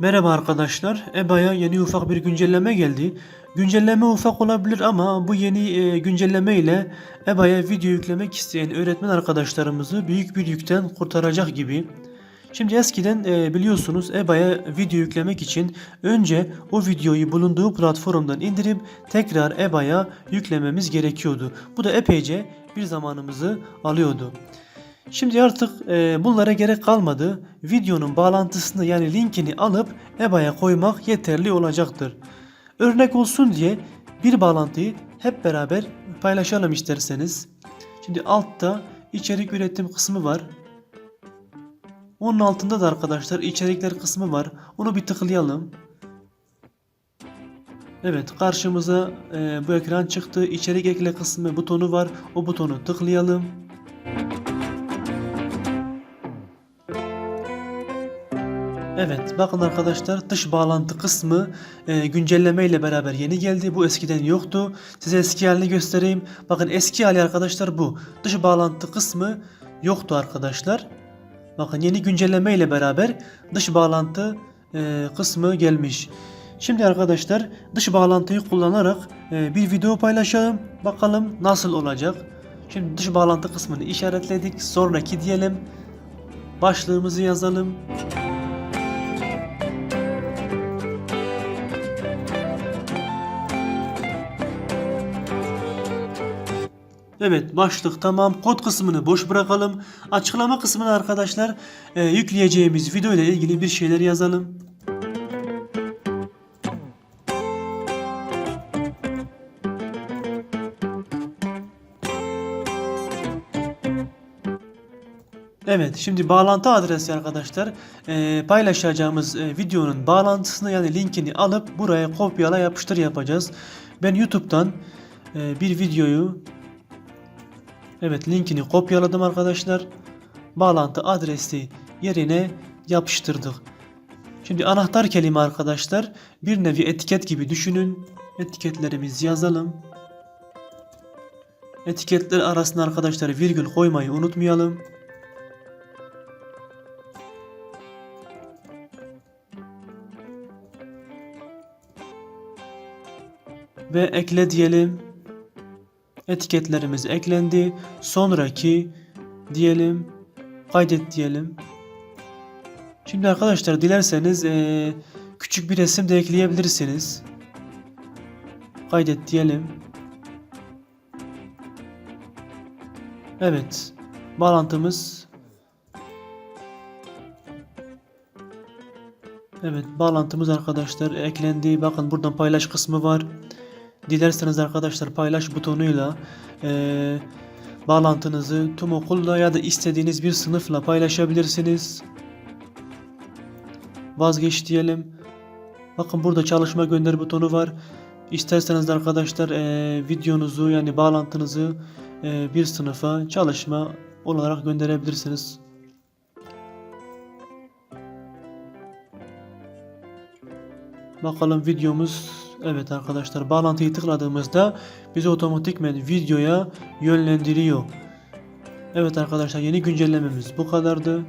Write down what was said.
Merhaba arkadaşlar. EBA'ya yeni ufak bir güncelleme geldi. Güncelleme ufak olabilir ama bu yeni e, güncelleme ile EBA'ya video yüklemek isteyen öğretmen arkadaşlarımızı büyük bir yükten kurtaracak gibi. Şimdi eskiden e, biliyorsunuz EBA'ya video yüklemek için önce o videoyu bulunduğu platformdan indirip tekrar EBA'ya yüklememiz gerekiyordu. Bu da epeyce bir zamanımızı alıyordu. Şimdi artık e, bunlara gerek kalmadı. Videonun bağlantısını yani linkini alıp EBA'ya koymak yeterli olacaktır. Örnek olsun diye bir bağlantıyı hep beraber paylaşalım isterseniz. Şimdi altta içerik üretim kısmı var. Onun altında da arkadaşlar içerikler kısmı var. Onu bir tıklayalım. Evet karşımıza e, bu ekran çıktı. İçerik ekle kısmı butonu var. O butonu tıklayalım. Evet bakın arkadaşlar dış bağlantı kısmı e, güncelleme ile beraber yeni geldi. Bu eskiden yoktu. Size eski halini göstereyim. Bakın eski hali arkadaşlar bu. Dış bağlantı kısmı yoktu arkadaşlar. Bakın yeni güncelleme ile beraber dış bağlantı e, kısmı gelmiş. Şimdi arkadaşlar dış bağlantıyı kullanarak e, bir video paylaşalım. Bakalım nasıl olacak. Şimdi dış bağlantı kısmını işaretledik. Sonraki diyelim. Başlığımızı yazalım. Evet başlık tamam kod kısmını boş bırakalım. Açıklama kısmına arkadaşlar e, yükleyeceğimiz video ile ilgili bir şeyler yazalım. Evet şimdi bağlantı adresi arkadaşlar e, paylaşacağımız e, videonun bağlantısını yani linkini alıp buraya kopyala yapıştır yapacağız. Ben YouTube'dan e, bir videoyu Evet linkini kopyaladım arkadaşlar. Bağlantı adresi yerine yapıştırdık. Şimdi anahtar kelime arkadaşlar bir nevi etiket gibi düşünün. Etiketlerimizi yazalım. Etiketler arasında arkadaşlar virgül koymayı unutmayalım. Ve ekle diyelim. Etiketlerimiz eklendi. Sonraki diyelim. Kaydet diyelim. Şimdi arkadaşlar dilerseniz eee, küçük bir resim de ekleyebilirsiniz. Kaydet diyelim. Evet. Bağlantımız Evet bağlantımız arkadaşlar eklendi. Bakın buradan paylaş kısmı var. Dilerseniz arkadaşlar paylaş butonuyla eee, bağlantınızı tüm okulla ya da istediğiniz bir sınıfla paylaşabilirsiniz. Vazgeç diyelim. Bakın burada çalışma gönder butonu var. İsterseniz arkadaşlar eee, videonuzu yani bağlantınızı eee, bir sınıfa çalışma olarak gönderebilirsiniz. Bakalım videomuz evet arkadaşlar bağlantıyı tıkladığımızda bizi otomatikmen videoya yönlendiriyor. Evet arkadaşlar yeni güncellememiz bu kadardı.